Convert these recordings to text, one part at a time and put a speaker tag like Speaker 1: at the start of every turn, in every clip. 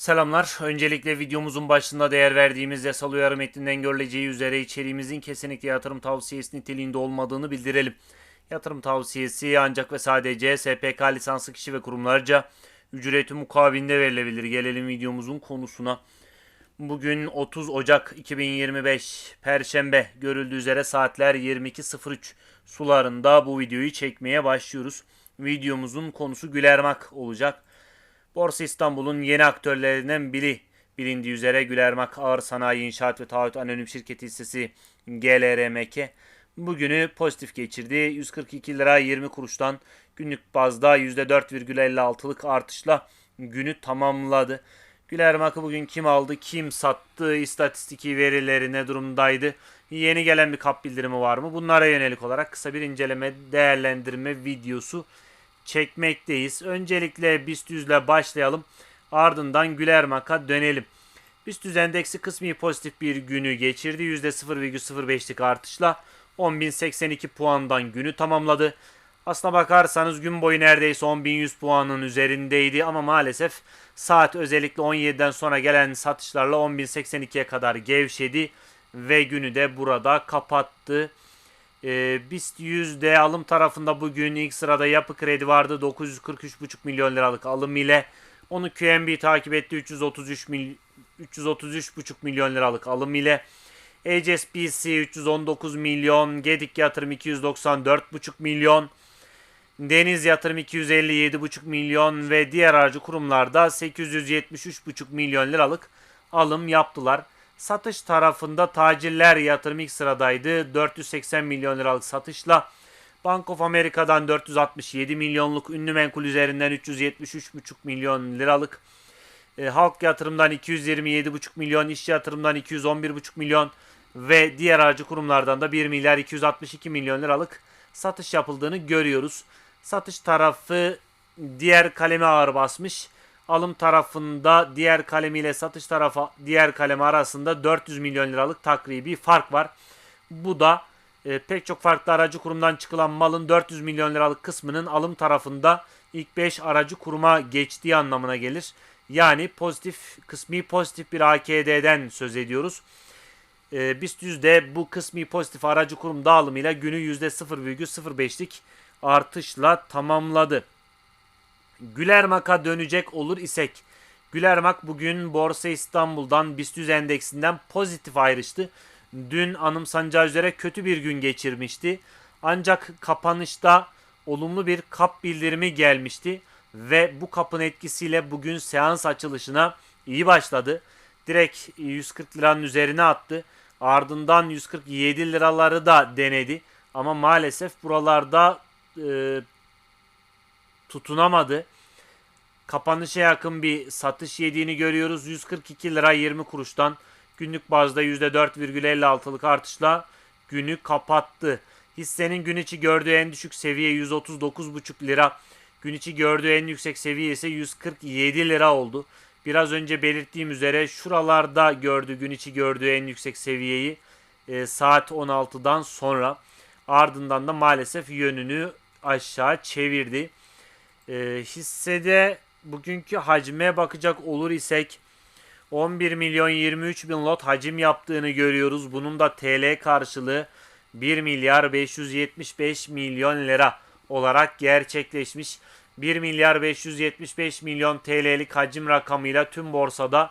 Speaker 1: Selamlar. Öncelikle videomuzun başında değer verdiğimiz yasal uyarı metninden görüleceği üzere içeriğimizin kesinlikle yatırım tavsiyesi niteliğinde olmadığını bildirelim. Yatırım tavsiyesi ancak ve sadece SPK lisanslı kişi ve kurumlarca ücreti mukabilinde verilebilir. Gelelim videomuzun konusuna. Bugün 30 Ocak 2025 Perşembe görüldüğü üzere saatler 22.03 sularında bu videoyu çekmeye başlıyoruz. Videomuzun konusu Gülermak olacak. Borsa İstanbul'un yeni aktörlerinden biri bilindiği üzere Gülermak Ağır Sanayi İnşaat ve Taahhüt Anonim Şirketi hissesi GLRMK bugünü pozitif geçirdi. 142 lira 20 kuruştan günlük bazda %4,56'lık artışla günü tamamladı. Gülermak'ı bugün kim aldı, kim sattı, istatistiki verileri ne durumdaydı, yeni gelen bir kap bildirimi var mı? Bunlara yönelik olarak kısa bir inceleme, değerlendirme videosu çekmekteyiz. Öncelikle BIST 100 ile başlayalım. Ardından Gülermak'a dönelim. BIST 100 endeksi kısmi pozitif bir günü geçirdi. %0,05'lik artışla 10.082 puandan günü tamamladı. Aslına bakarsanız gün boyu neredeyse 10.100 puanın üzerindeydi ama maalesef saat özellikle 17'den sonra gelen satışlarla 10.082'ye kadar gevşedi ve günü de burada kapattı. E, BIST %, alım tarafında bugün ilk sırada yapı kredi vardı 943,5 milyon liralık alım ile. Onu QNB takip etti 333 mil, 333,5 milyon liralık alım ile. HSBC 319 milyon, Gedik Yatırım 294,5 milyon, Deniz Yatırım 257,5 milyon ve diğer aracı kurumlarda 873,5 milyon liralık alım yaptılar. Satış tarafında tacirler yatırım ilk sıradaydı. 480 milyon liralık satışla Bank of America'dan 467 milyonluk, ünlü menkul üzerinden 373,5 milyon liralık, e, halk yatırımdan 227,5 milyon, iş yatırımdan 211,5 milyon ve diğer aracı kurumlardan da 1 milyar 262 milyon liralık satış yapıldığını görüyoruz. Satış tarafı diğer kaleme ağır basmış alım tarafında diğer kalemiyle satış tarafı diğer kalemi arasında 400 milyon liralık takribi fark var. Bu da e, pek çok farklı aracı kurumdan çıkılan malın 400 milyon liralık kısmının alım tarafında ilk 5 aracı kuruma geçtiği anlamına gelir. Yani pozitif kısmi pozitif bir AKD'den söz ediyoruz. E, BIST yüzde bu kısmi pozitif aracı kurum dağılımıyla günü %0,05'lik artışla tamamladı. Gülermak'a dönecek olur isek. Gülermak bugün Borsa İstanbul'dan BIST 100 endeksinden pozitif ayrıştı. Dün anımsanacağı üzere kötü bir gün geçirmişti. Ancak kapanışta olumlu bir kap bildirimi gelmişti ve bu kapın etkisiyle bugün seans açılışına iyi başladı. Direkt 140 liranın üzerine attı. Ardından 147 liraları da denedi. Ama maalesef buralarda e, tutunamadı. Kapanışa yakın bir satış yediğini görüyoruz. 142 lira 20 kuruştan günlük bazda %4,56'lık artışla günü kapattı. Hissenin gün içi gördüğü en düşük seviye 139,5 lira. Gün içi gördüğü en yüksek seviye ise 147 lira oldu. Biraz önce belirttiğim üzere şuralarda gördü gün içi gördüğü en yüksek seviyeyi e, saat 16'dan sonra ardından da maalesef yönünü aşağı çevirdi. E, hissede bugünkü hacme bakacak olur isek 11 milyon 23 bin lot hacim yaptığını görüyoruz. Bunun da TL karşılığı 1 milyar 575 milyon lira olarak gerçekleşmiş. 1 milyar 575 milyon TL'lik hacim rakamıyla tüm borsada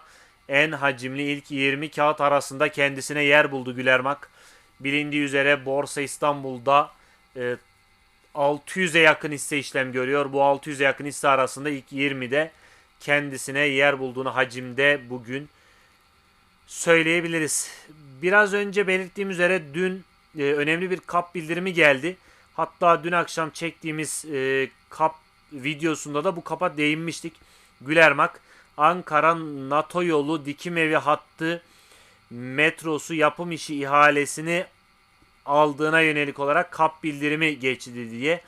Speaker 1: en hacimli ilk 20 kağıt arasında kendisine yer buldu Gülermak. Bilindiği üzere Borsa İstanbul'da e, 600'e yakın hisse işlem görüyor. Bu 600'e yakın hisse arasında ilk 20'de kendisine yer bulduğunu hacimde bugün söyleyebiliriz. Biraz önce belirttiğim üzere dün e, önemli bir kap bildirimi geldi. Hatta dün akşam çektiğimiz e, kap videosunda da bu kapa değinmiştik. Gülermak Ankara NATO yolu dikim evi hattı metrosu yapım işi ihalesini aldığına yönelik olarak kap bildirimi geçti diye.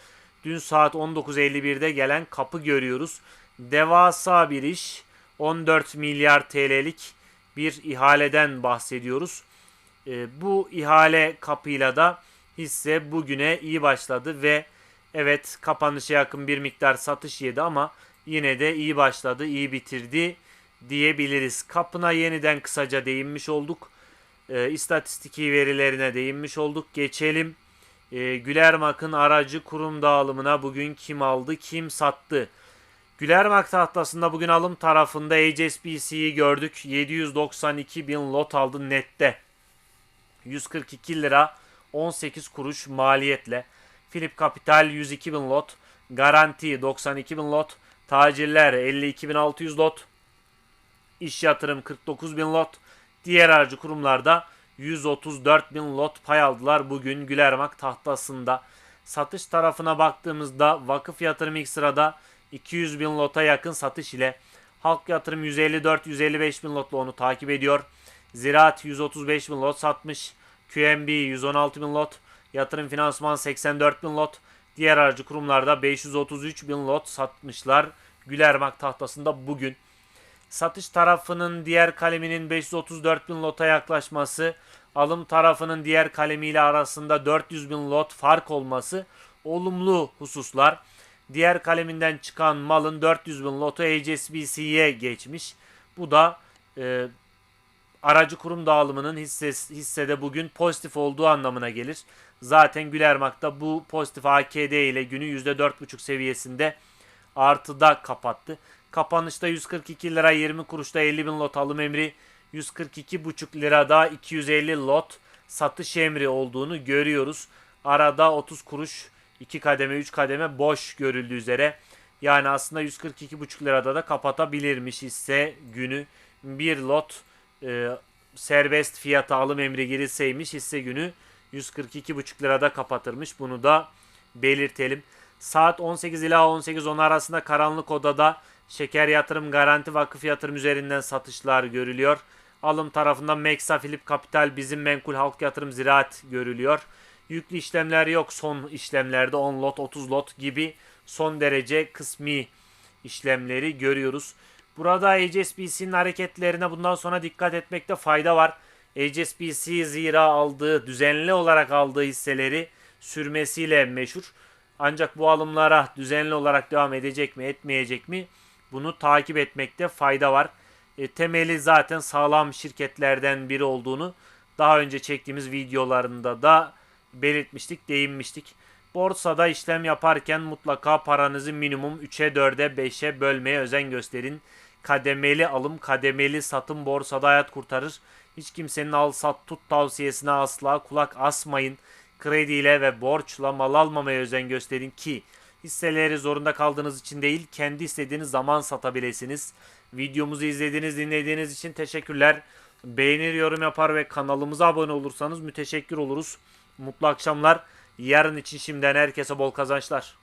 Speaker 1: Dün saat 19.51'de gelen kapı görüyoruz. Devasa bir iş. 14 milyar TL'lik bir ihaleden bahsediyoruz. E, bu ihale kapıyla da hisse bugüne iyi başladı ve evet kapanışa yakın bir miktar satış yedi ama yine de iyi başladı, iyi bitirdi. diyebiliriz. Kapına yeniden kısaca değinmiş olduk. E, istatistiki verilerine değinmiş olduk. Geçelim e, Gülermak'ın aracı kurum dağılımına bugün kim aldı kim sattı. Gülermak tahtasında bugün alım tarafında HSBC'yi gördük. 792 bin lot aldı nette. 142 lira 18 kuruş maliyetle. Philip Capital 102 bin lot. Garanti 92 bin lot. Tacirler 52.600 lot. İş yatırım 49 bin lot. Diğer aracı kurumlarda 134 bin lot pay aldılar bugün Gülermak tahtasında. Satış tarafına baktığımızda vakıf yatırım ilk sırada 200 bin lota yakın satış ile halk yatırım 154-155 bin lotla onu takip ediyor. Ziraat 135 bin lot satmış. QNB 116 bin lot. Yatırım finansman 84 bin lot. Diğer aracı kurumlarda 533 bin lot satmışlar. Gülermak tahtasında bugün. Satış tarafının diğer kaleminin 534 bin lota yaklaşması, alım tarafının diğer kalemiyle arasında 400 bin lot fark olması olumlu hususlar. Diğer kaleminden çıkan malın 400 bin lotu HSBC'ye geçmiş. Bu da e, aracı kurum dağılımının hissesi, hissede bugün pozitif olduğu anlamına gelir. Zaten Gülermak'ta bu pozitif AKD ile günü %4,5 seviyesinde artıda kapattı. Kapanışta 142 lira 20 kuruşta 50 bin lot alım emri 142,5 lirada 250 lot satış emri olduğunu görüyoruz. Arada 30 kuruş 2 kademe 3 kademe boş görüldüğü üzere. Yani aslında 142,5 lirada da kapatabilirmiş hisse günü. Bir lot e, serbest fiyata alım emri girilseymiş hisse günü 142,5 lirada kapatırmış. Bunu da belirtelim. Saat 18 ila 18.10 arasında karanlık odada şeker yatırım garanti vakıf yatırım üzerinden satışlar görülüyor. Alım tarafında Meksa Philip Capital bizim menkul halk yatırım ziraat görülüyor. Yüklü işlemler yok son işlemlerde 10 lot 30 lot gibi son derece kısmi işlemleri görüyoruz. Burada HSBC'nin hareketlerine bundan sonra dikkat etmekte fayda var. HSBC zira aldığı, düzenli olarak aldığı hisseleri sürmesiyle meşhur. Ancak bu alımlara düzenli olarak devam edecek mi, etmeyecek mi? Bunu takip etmekte fayda var. E, temeli zaten sağlam şirketlerden biri olduğunu daha önce çektiğimiz videolarında da belirtmiştik, değinmiştik. Borsada işlem yaparken mutlaka paranızı minimum 3'e 4'e 5'e bölmeye özen gösterin. Kademeli alım, kademeli satım borsada hayat kurtarır. Hiç kimsenin al sat tut tavsiyesine asla kulak asmayın. Krediyle ve borçla mal almamaya özen gösterin ki hisseleri zorunda kaldığınız için değil kendi istediğiniz zaman satabilirsiniz. Videomuzu izlediğiniz dinlediğiniz için teşekkürler. Beğenir yorum yapar ve kanalımıza abone olursanız müteşekkir oluruz. Mutlu akşamlar. Yarın için şimdiden herkese bol kazançlar.